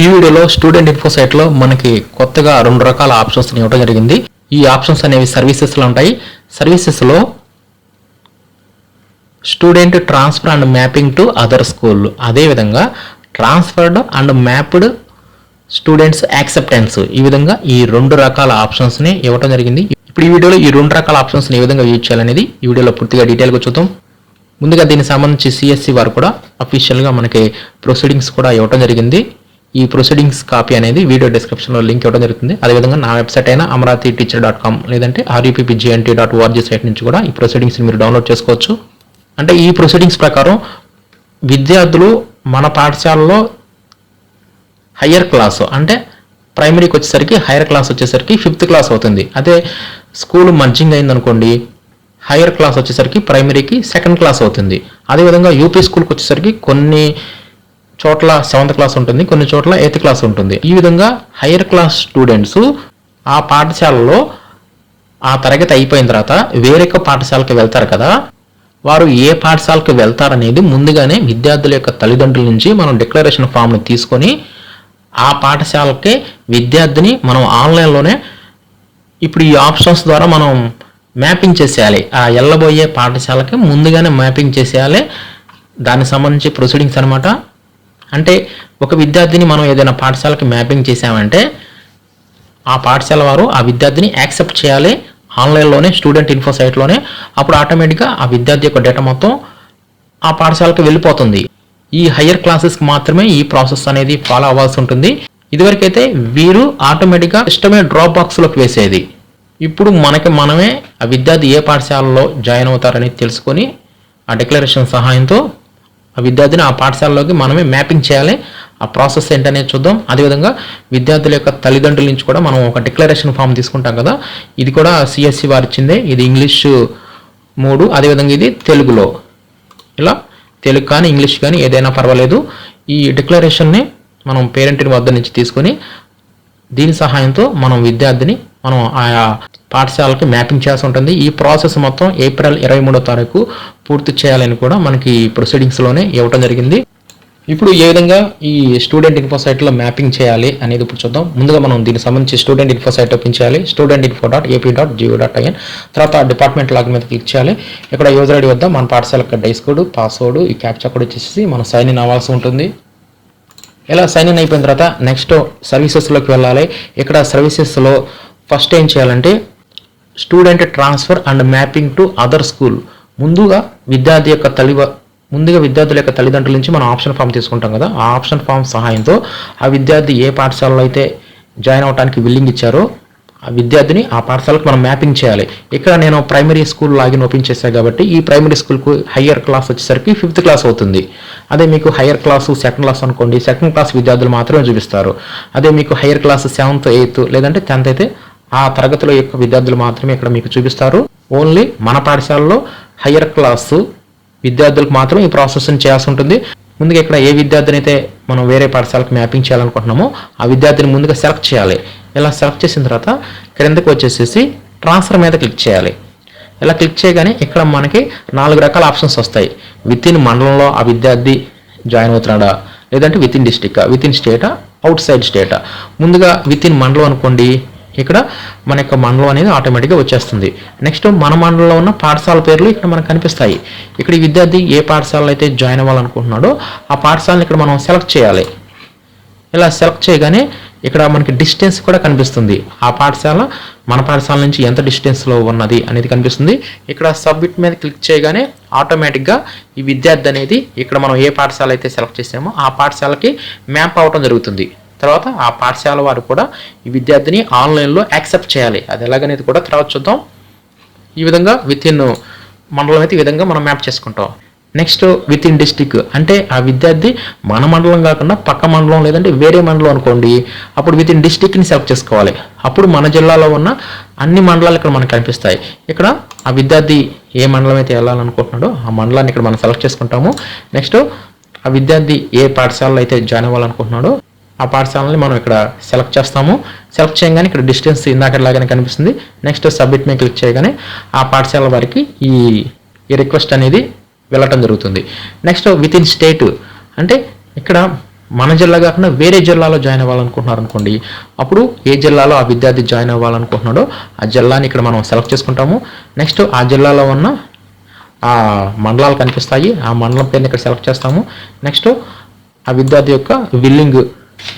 ఈ వీడియోలో student info సైట్లో మనకి కొత్తగా రెండు రకాల ఆప్షన్స్ ఇవ్వడం జరిగింది. ఈ ఆప్షన్స్ అనేవి సర్వీసెస్లో ఉంటాయి. సర్వీసెస్లో student transfer and mapping to other school. అదేవిధంగా transferred and mapped students acceptance. ఈ విధంగా ఈ రెండు రకాల ఆప్షన్స్ని ఇవ్వడం జరిగింది. ఇప్పుడు ఈ వీడియోలో ఈ రెండు రకాల ఆప్షన్స్ని ఏ విధంగా యూజ్ చేయాలనేది ఈ వీడియోలో పూర్తిగా డీటెయిల్గా చూద్దాం. ముందుగా దీనికి సంబంధించి సిఎస్సి వారు కూడా అఫీషియల్గా మనకి ప్రొసీడింగ్స్ కూడా ఇవ్వడం జరిగింది. ఈ ప్రొసీడింగ్స్ కాపీ అనేది వీడియో డిస్క్రిప్షన్లో లింక్ ఇవ్వడం జరుగుతుంది. అదేవిధంగా నా వెబ్సైట్ అయినా అమరావతి టీచర్ డాట్ కామ్ లేదంటే ఆర్యూపీపీజీఎన్టీ డాట్ ఓఆర్జీ సైట్ నుంచి కూడా ఈ ప్రొసీడింగ్స్ని మీరు డౌన్లోడ్ చేసుకోవచ్చు. అంటే ఈ ప్రొసీడింగ్స్ ప్రకారం విద్యార్థులు మన పాఠశాలలో హయ్యర్ క్లాస్ అంటే ప్రైమరీకి వచ్చేసరికి హైయర్ క్లాస్ వచ్చేసరికి ఫిఫ్త్ క్లాస్ అవుతుంది. అదే స్కూల్ మర్జింగ్ అయిందనుకోండి హైయర్ క్లాస్ వచ్చేసరికి ప్రైమరీకి సెకండ్ క్లాస్ అవుతుంది. అదేవిధంగా యూపీ స్కూల్కి వచ్చేసరికి కొన్ని చోట్ల సెవెంత్ క్లాస్ ఉంటుంది కొన్ని చోట్ల ఎయిత్ క్లాస్ ఉంటుంది. ఈ విధంగా హైయర్ క్లాస్ స్టూడెంట్స్ ఆ పాఠశాలలో ఆ తరగతి అయిపోయిన తర్వాత వేరొక పాఠశాలకు వెళ్తారు కదా. వారు ఏ పాఠశాలకు వెళ్తారనేది ముందుగానే విద్యార్థుల యొక్క తల్లిదండ్రుల నుంచి మనం డిక్లరేషన్ ఫామ్ని తీసుకొని ఆ పాఠశాలకే విద్యార్థిని మనం ఆన్లైన్లోనే ఇప్పుడు ఈ ఆప్షన్స్ ద్వారా మనం మ్యాపింగ్ చేసేయాలి. ఆ వెళ్ళబోయే పాఠశాలకి ముందుగానే మ్యాపింగ్ చేసేయాలి. దానికి సంబంధించి ప్రొసీడింగ్స్ అనమాట అంటే ఒక విద్యార్థిని మనం ఏదైనా పాఠశాలకి మ్యాపింగ్ చేసామంటే ఆ పాఠశాల వారు ఆ విద్యార్థిని యాక్సెప్ట్ చేయాలి ఆన్లైన్లోనే స్టూడెంట్ ఇన్ఫో సైట్లోనే. అప్పుడు ఆటోమేటిక్గా ఆ విద్యార్థి యొక్క డేటా మొత్తం ఆ పాఠశాలకు వెళ్ళిపోతుంది. ఈ హయ్యర్ క్లాసెస్కి మాత్రమే ఈ ప్రాసెస్ అనేది ఫాలో అవ్వాల్సి ఉంటుంది. ఇదివరకైతే వీరు ఆటోమేటిక్గా సిస్టమే డ్రాప్ బాక్స్లోకి వేసేది. ఇప్పుడు మనకి మనమే ఆ విద్యార్థి ఏ పాఠశాలలో జాయిన్ అవుతారని తెలుసుకొని ఆ డిక్లరేషన్ సహాయంతో విద్యార్థిని ఆ పాఠశాలలోకి మనమే మ్యాపింగ్ చేయాలి. ఆ ప్రాసెస్ ఏంటనేది చూద్దాం. అదేవిధంగా విద్యార్థుల యొక్క తల్లిదండ్రుల నుంచి కూడా మనం ఒక డిక్లరేషన్ ఫామ్ తీసుకుంటాం కదా. ఇది కూడా సిఎస్సి వారు ఇచ్చిందే ఇది ఇంగ్లీష్ మూడు. అదేవిధంగా ఇది తెలుగులో. ఇలా తెలుగు కానీ ఇంగ్లీష్ కానీ ఏదైనా పర్వాలేదు. ఈ డిక్లరేషన్ని మనం పేరెంట్ వద్ద నుంచి తీసుకొని దీని సహాయంతో మనం విద్యార్థిని మనం ఆయా పాఠశాలకి మ్యాపింగ్ చేసి ఉంటుంది. ఈ ప్రాసెస్ మొత్తం ఏప్రిల్ ఇరవై మూడో తారీఖు పూర్తి చేయాలని కూడా మనకి ప్రొసీడింగ్స్లోనే ఇవ్వటం జరిగింది. ఇప్పుడు ఏ విధంగా ఈ స్టూడెంట్ ఇన్ఫో సైట్లో మ్యాపింగ్ చేయాలి అనేది ఇప్పుడు చూద్దాం. ముందుగా మనం దీనికి సంబంధించి స్టూడెంట్ ఇన్ఫో సైట్ ఓపెన్ చేయాలి student info dot AP dot gov dot IN తర్వాత డిపార్ట్మెంట్ లాగ్ మీద క్లిక్ చేయాలి. ఇక్కడ యూజర్ ఐడి వద్ద మన పాఠశాల డైస్ కోడ్ పాస్వర్డ్ ఈ క్యాప్చా కోడ్ వచ్చేసి మనం సైన్ ఇన్ అవ్వాల్సి ఉంటుంది. ఇలా సైన్ ఇన్ అయిపోయిన తర్వాత నెక్స్ట్ సర్వీసెస్లోకి వెళ్ళాలి. ఇక్కడ సర్వీసెస్లో ఫస్ట్ ఏం చేయాలంటే student transfer and mapping to other school ముందుగా విద్యార్థి యొక్క తల్లి ముందుగా విద్యార్థుల యొక్క తల్లిదండ్రుల నుంచి మనం ఆప్షన్ ఫామ్ తీసుకుంటాం కదా. ఆ ఆప్షన్ ఫామ్ సహాయంతో ఆ విద్యార్థి ఏ పాఠశాలలో అయితే జాయిన్ అవడానికి విల్లింగ్ ఇచ్చారో ఆ విద్యార్థిని ఆ పాఠశాలకు మనం మ్యాపింగ్ చేయాలి. ఇక్కడ నేను ప్రైమరీ స్కూల్ లాగిన్ ఓపెన్ చేశాను కాబట్టి ఈ ప్రైమరీ స్కూల్కు హయ్యర్ క్లాస్ వచ్చేసరికి ఫిఫ్త్ క్లాస్ అవుతుంది. అదే మీకు హయ్యర్ క్లాస్ సెకండ్ క్లాస్ అనుకోండి. సెకండ్ క్లాస్ విద్యార్థులు మాత్రమే చూపిస్తారు. అదే మీకు హయ్యర్ క్లాస్ సెవెంత్ ఎయిత్ లేదంటే టెన్త్ అయితే ఆ తరగతిలో యొక్క విద్యార్థులు మాత్రమే ఇక్కడ మీకు చూపిస్తారు. ఓన్లీ మన పాఠశాలలో హయ్యర్ క్లాసు విద్యార్థులకు మాత్రం ఈ ప్రాసెస్ని చేయాల్సి ఉంటుంది. ముందుగా ఇక్కడ ఏ విద్యార్థిని అయితే మనం వేరే పాఠశాలకు మ్యాపింగ్ చేయాలనుకుంటున్నామో ఆ విద్యార్థిని ముందుగా సెలెక్ట్ చేయాలి. ఇలా సెలెక్ట్ చేసిన తర్వాత క్రిందకు వచ్చేసేసి ట్రాన్స్ఫర్ మీద క్లిక్ చేయాలి. ఇలా క్లిక్ చేయగానే ఇక్కడ మనకి నాలుగు రకాల ఆప్షన్స్ వస్తాయి. విత్ ఇన్ మండలంలో ఆ విద్యార్థి జాయిన్ అవుతున్నాడా? లేదంటే within district within స్టేటా అవుట్ సైడ్ స్టేటా ముందుగా విత్ ఇన్ మండలం అనుకోండి. ఇక్కడ మన యొక్క మండలం అనేది ఆటోమేటిక్గా వచ్చేస్తుంది. నెక్స్ట్ మన మండలంలో ఉన్న పాఠశాల పేర్లు ఇక్కడ మనకు కనిపిస్తాయి. ఇక్కడ విద్యార్థి ఏ పాఠశాలలో అయితే జాయిన్ అవ్వాలనుకుంటున్నాడో ఆ పాఠశాలను ఇక్కడ మనం సెలెక్ట్ చేయాలి. ఇలా సెలెక్ట్ చేయగానే ఇక్కడ మనకి డిస్టెన్స్ కూడా కనిపిస్తుంది. ఆ పాఠశాల మన పాఠశాల నుంచి ఎంత డిస్టెన్స్లో ఉన్నది అనేది కనిపిస్తుంది. ఇక్కడ సబ్మిట్ మీద క్లిక్ చేయగానే ఆటోమేటిక్గా ఈ విద్యార్థి అనేది ఇక్కడ మనం ఏ పాఠశాల అయితే సెలెక్ట్ చేసామో ఆ పాఠశాలకి మ్యాప్ అవటం జరుగుతుంది. తర్వాత ఆ పాఠశాల వారు కూడా ఈ విద్యార్థిని ఆన్లైన్లో యాక్సెప్ట్ చేయాలి. అది ఎలాగనేది కూడా తర్వాత చూద్దాం. ఈ విధంగా విత్ ఇన్ మండలం అయితే ఈ విధంగా మనం మ్యాప్ చేసుకుంటాం. నెక్స్ట్ విత్ ఇన్ డిస్టిక్ అంటే ఆ విద్యార్థి మన మండలం కాకుండా పక్క మండలం లేదంటే వేరే మండలం అనుకోండి. అప్పుడు విత్ ఇన్ డిస్టిక్ని సెలెక్ట్ చేసుకోవాలి. అప్పుడు మన జిల్లాలో ఉన్న అన్ని మండలాలు ఇక్కడ మనకు కనిపిస్తాయి. ఇక్కడ ఆ విద్యార్థి ఏ మండలం అయితే వెళ్ళాలనుకుంటున్నాడో ఆ మండలాన్ని ఇక్కడ మనం సెలెక్ట్ చేసుకుంటాము. నెక్స్ట్ ఆ విద్యార్థి ఏ పాఠశాలలో అయితే జాయిన్ అవ్వాలనుకుంటున్నాడో ఆ పాఠశాలని మనం ఇక్కడ సెలెక్ట్ చేస్తాము. సెలెక్ట్ చేయగానే ఇక్కడ డిస్టెన్స్ ఇందాకలాగానే కనిపిస్తుంది. నెక్స్ట్ సబ్మిట్ మీద క్లిక్ చేయగానే ఆ పాఠశాల వారికి ఈ ఈ రిక్వెస్ట్ అనేది వెళ్ళటం జరుగుతుంది. నెక్స్ట్ విత్ ఇన్ స్టేట్ అంటే ఇక్కడ మన జిల్లా కాకుండా వేరే జిల్లాలో జాయిన్ అవ్వాలనుకుంటున్నారు అనుకోండి. అప్పుడు ఏ జిల్లాలో ఆ విద్యార్థి జాయిన్ అవ్వాలనుకుంటున్నాడో ఆ జిల్లాని ఇక్కడ మనం సెలెక్ట్ చేసుకుంటాము. నెక్స్ట్ ఆ జిల్లాలో ఉన్న ఆ మండలాలు కనిపిస్తాయి. ఆ మండలం పేరుని ఇక్కడ సెలెక్ట్ చేస్తాము. నెక్స్ట్ ఆ విద్యార్థి యొక్క విల్లింగ్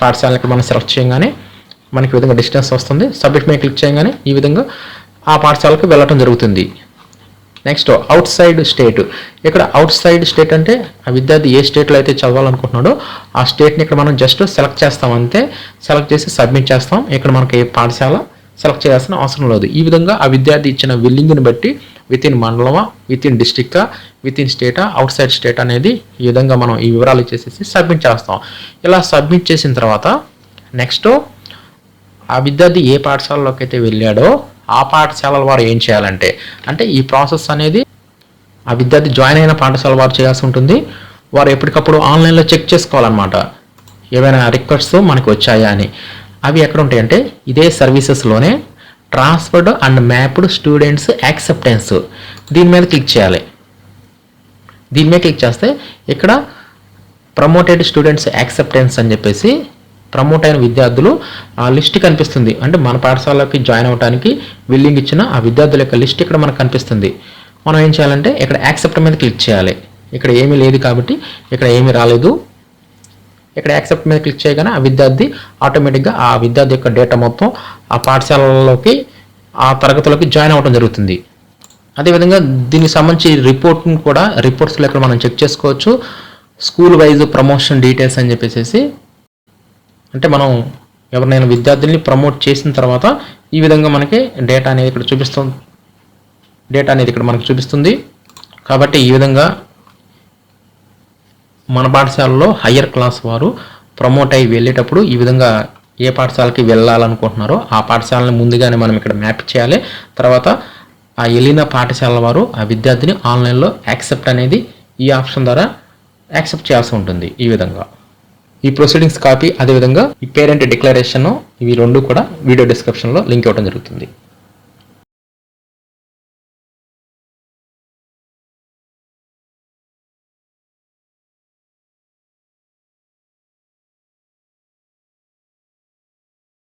పాఠశాలను ఇక్కడ మనం సెలెక్ట్ చేయగానే మనకి ఈ విధంగా డిస్టెన్స్ వస్తుంది. సబ్మిట్ మీద క్లిక్ చేయగానే ఈ విధంగా ఆ పాఠశాలకు వెళ్ళటం జరుగుతుంది. నెక్స్ట్ అవుట్ సైడ్ స్టేట్ ఇక్కడ అవుట్ సైడ్ స్టేట్ అంటే ఆ విద్యార్థి ఏ స్టేట్లో అయితే చదవాలనుకుంటున్నాడో ఆ స్టేట్ని ఇక్కడ మనం జస్ట్ సెలెక్ట్ చేస్తాం అంతే. సెలెక్ట్ చేసి సబ్మిట్ చేస్తాం. ఇక్కడ మనకి ఏ పాఠశాల సెలెక్ట్ చేయాల్సిన అవసరం లేదు. ఈ విధంగా ఆ విద్యార్థి ఇచ్చిన విల్లింగ్ని బట్టి విత్ ఇన్ మండలమా విత్ ఇన్ డిస్టిక్కా విత్ ఇన్ స్టేటా అవుట్ సైడ్ స్టేట్ అనేది ఈ విధంగా మనం ఈ వివరాలు ఇచ్చేసేసి సబ్మిట్ చేస్తాం. ఇలా సబ్మిట్ చేసిన తర్వాత నెక్స్ట్ ఆ విద్యార్థి ఏ పాఠశాలలోకి అయితే వెళ్ళాడో ఆ పాఠశాలల వారు ఏం చేయాలంటే అంటే ఈ ప్రాసెస్ అనేది ఆ విద్యార్థి జాయిన్ అయిన పాఠశాల వారు చేయాల్సి ఉంటుంది. వారు ఎప్పటికప్పుడు ఆన్లైన్లో చెక్ చేసుకోవాలన్నమాట. ఏవైనా రిక్వెస్ట్స్ మనకు వచ్చాయా అని. అవి ఎక్కడ ఉంటాయంటే ఇదే సర్వీసెస్లోనే transferred and mapped students acceptance దీని మీద క్లిక్ చేయాలి. దీని మీద క్లిక్ చేస్తే ఇక్కడ ప్రమోటెడ్ స్టూడెంట్స్ యాక్సెప్టెన్స్ అని చెప్పేసి ప్రమోట్ అయిన విద్యార్థులు ఆ లిస్ట్ కనిపిస్తుంది. అంటే మన పాఠశాలకి జాయిన్ అవడానికి విల్లింగ్ ఇచ్చిన ఆ విద్యార్థుల యొక్క లిస్ట్ ఇక్కడ మనకు కనిపిస్తుంది. మనం ఏం చేయాలంటే ఇక్కడ యాక్సెప్ట్ మీద క్లిక్ చేయాలి. ఇక్కడ ఏమీ లేదు కాబట్టి ఇక్కడ ఏమీ రాలేదు. ఇక్కడ యాక్సెప్ట్ మీద క్లిక్ చేయగానే ఆ విద్యార్థి ఆటోమేటిక్గా ఆ విద్యార్థి యొక్క డేటా మొత్తం ఆ పాఠశాలలోకి ఆ తరగతిలోకి జాయిన్ అవ్వడం జరుగుతుంది. అదేవిధంగా దీనికి సంబంధించి రిపోర్ట్ని కూడా రిపోర్ట్స్లో ఇక్కడ మనం చెక్ చేసుకోవచ్చు. స్కూల్ వైజ్ ప్రమోషన్ డీటెయిల్స్ అని చెప్పేసి అంటే మనం ఎవరినైనా విద్యార్థుల్ని ప్రమోట్ చేసిన తర్వాత ఈ విధంగా మనకి డేటా అనేది ఇక్కడ చూపిస్తుంది డేటా అనేది ఇక్కడ మనకు చూపిస్తుంది. కాబట్టి ఈ విధంగా మన పాఠశాలలో హయ్యర్ క్లాస్ వారు ప్రమోట్ అయ్యి వెళ్ళేటప్పుడు ఈ విధంగా ఏ పాఠశాలకి వెళ్ళాలనుకుంటున్నారో ఆ పాఠశాలని ముందుగానే మనం ఇక్కడ మ్యాప్ చేయాలి. తర్వాత ఆ వెళ్ళిన పాఠశాల వారు ఆ విద్యార్థిని ఆన్లైన్లో యాక్సెప్ట్ అనేది ఈ ఆప్షన్ ద్వారా యాక్సెప్ట్ చేయాల్సి ఉంటుంది ఈ విధంగా. ఈ ప్రొసీడింగ్స్ కాపీ అదేవిధంగా ఈ పేరెంట్ డిక్లరేషన్ ఇవి రెండు కూడా వీడియో డిస్క్రిప్షన్లో లింక్ ఇవ్వడం జరుగుతుంది.